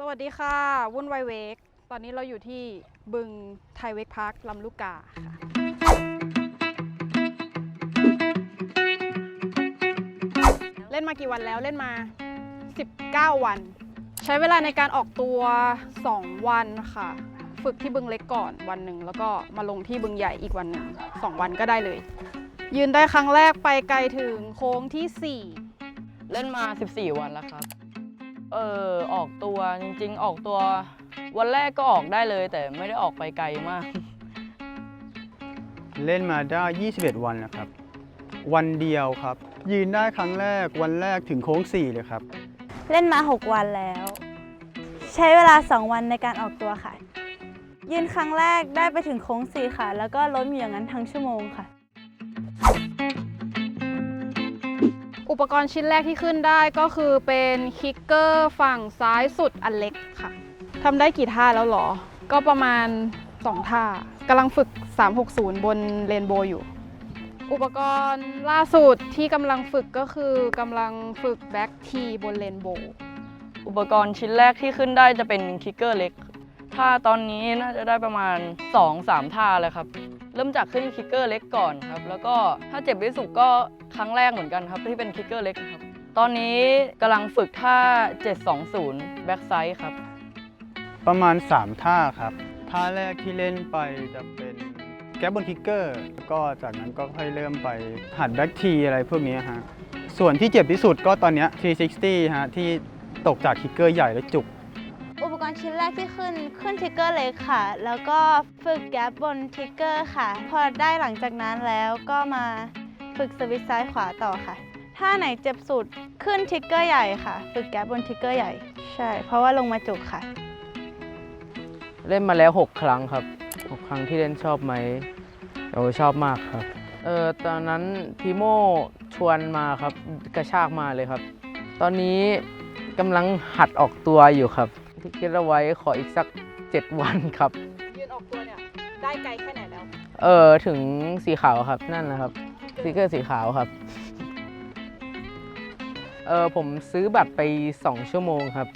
สวัสดีค่ะ วุ่นไวเวก ตอนนี้เราอยู่ที่บึงไทยเวกพาร์คลำลูกกาค่ะ เล่นมากี่วันแล้วเล่นมา 19 วัน ใช้เวลาในการออกตัว 2 วันค่ะ ฝึกที่บึงเล็กก่อนวันหนึ่ง แล้วก็มาลงที่บึงใหญ่อีกวันหนึ่ง2วันก็ได้เลย ยืนได้ครั้งแรกไปไกลถึงโค้งที่ 4 เล่นมา 14 วันแล้วครับ เออออกตัวจริงๆ ออกตัว วันแรกก็ออกได้เลย แต่ไม่ได้ออกไปไกลมาก เล่นมาได้ 21 วันนะครับ วันเดียวครับ ยืนได้ครั้งแรกวันแรกถึงโค้ง 4 เลยครับ เล่นมา 6 วันแล้ว ใช้เวลา 2 วันในการออกตัวค่ะ ยืนครั้งแรกได้ไปถึงโค้งสี่ค่ะ แล้วก็ล้มอยู่อย่างนั้นทั้งชั่วโมงค่ะ ปกรณ์ชิ้นแรกที่ขึ้นได้ก็คือเป็นคิกเกอร์ฝั่งซ้ายสุดอันเล็กค่ะทำได้กี่ท่าแล้วเหรอ ก็ประมาณ 2 ท่ากำลังฝึก 360 บนเรนโบว์อยู่ อุปกรณ์ล่าสุดที่กำลังฝึกก็คือกำลังฝึกแบ็กทีบนเรนโบว์อุปกรณ์ชิ้นแรกที่ขึ้นได้จะเป็นคิกเกอร์เล็ก ท่าตอนนี้น่าจะได้ประมาณ 2-3 ท่าเลยครับ เริ่มจากขึ้นคิกเกอร์เล็กก่อนครับ แล้วก็ถ้าเจ็บที่สุดก็ครั้งแรกเหมือนกันครับ ที่เป็นคิกเกอร์เล็กครับ ตอนนี้กำลังฝึกท่า 720 แบ็กไซด์ครับ ประมาณ 3 ท่าครับ ท่าแรกที่เล่นไปจะเป็นแก๊บบนคิกเกอร์แล้วก็จากนั้นก็ค่อยเริ่มไปหัดแบ็กทีอะไรพวกนี้ฮะส่วนที่เจ็บที่สุดก็ตอนเนี้ย360ฮะที่ตกจากคิกเกอร์ใหญ่แล้วจุก ปกรณ์ชิ้นแรกที่ขึ้นขึ้นทิกเกอร์เล็กค่ะ แล้วก็ฝึกแก๊บบนทิกเกอร์ค่ะ พอได้หลังจากนั้นแล้วก็มาฝึกสวิตช์ซ้ายขวาต่อค่ะ ถ้าไหนเจ็บสุดขึ้นทิกเกอร์ใหญ่ค่ะ ฝึกแก๊บบนทิกเกอร์ใหญ่ ใช่ เพราะว่าลงมาจุกค่ะ เล่นมาแล้ว 6 ครั้งครับ 6 ครั้งที่เล่นชอบไหมโอ้ชอบมากครับ เออตอนนั้นพีโมชวนมาครับกระชากมาเลยครับ ตอนนี้กำลังหัดออกตัวอยู่ครับ ที่คิดเอาไว้ขออีกสัก 7 วันครับ ยืนออกตัวเนี่ย ได้ไกลแค่ไหนแล้ว เออถึงสีขาวครับนั่นนะครับสติกเกอร์สีขาวครับ เออผมซื้อบัตรไป 2 ชั่วโมงครับ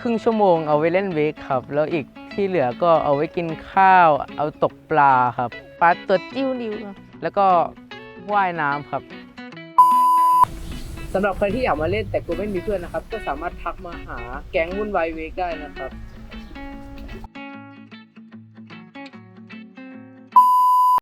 ครึ่งชั่วโมงเอาไว้เล่นเวกครับ แล้วอีกที่เหลือก็เอาไว้กินข้าว เอาตกปลาครับ ปลาตัวจิ้วริวครับแล้วก็ว่ายน้ำครับ สำหรับใครที่อยากมาเล่นแต่กูไม่มีเพื่อนนะครับ ก็สามารถทักมาหาแก๊งวุ่นวายเวกได้นะครับ